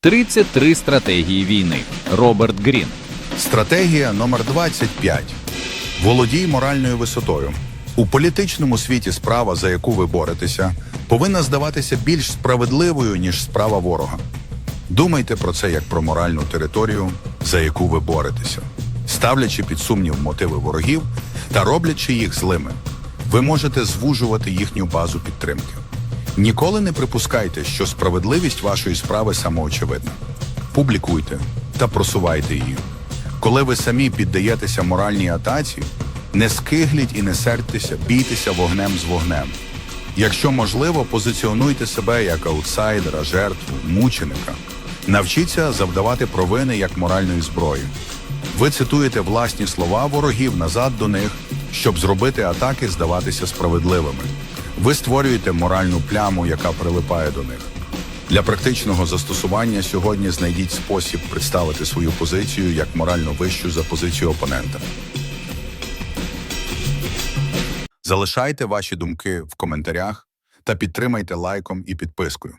33 стратегії війни. Роберт Грін. Стратегія номер 25. Володій моральною висотою. У політичному світі справа, за яку ви боретеся, повинна здаватися більш справедливою, ніж справа ворога. Думайте про це як про моральну територію, за яку ви боретеся, ставлячи під сумнів мотиви ворогів та роблячи їх злими. Ви можете звужувати їхню базу підтримки. Ніколи не припускайте, що справедливість вашої справи самоочевидна. Публікуйте та просувайте її. Коли ви самі піддаєтеся моральній атаці, не скигліть і не сердьтеся, бійтеся вогнем з вогнем. Якщо можливо, позиціонуйте себе як аутсайдера, жертву, мученика. Навчіться завдавати провини як моральної зброї. Ви цитуєте власні слова ворогів назад до них, щоб зробити атаки здаватися справедливими. Ви створюєте моральну пляму, яка прилипає до них. Для практичного застосування сьогодні знайдіть спосіб представити свою позицію як морально вищу за позицію опонента. Залишайте ваші думки в коментарях та підтримайте лайком і підпискою.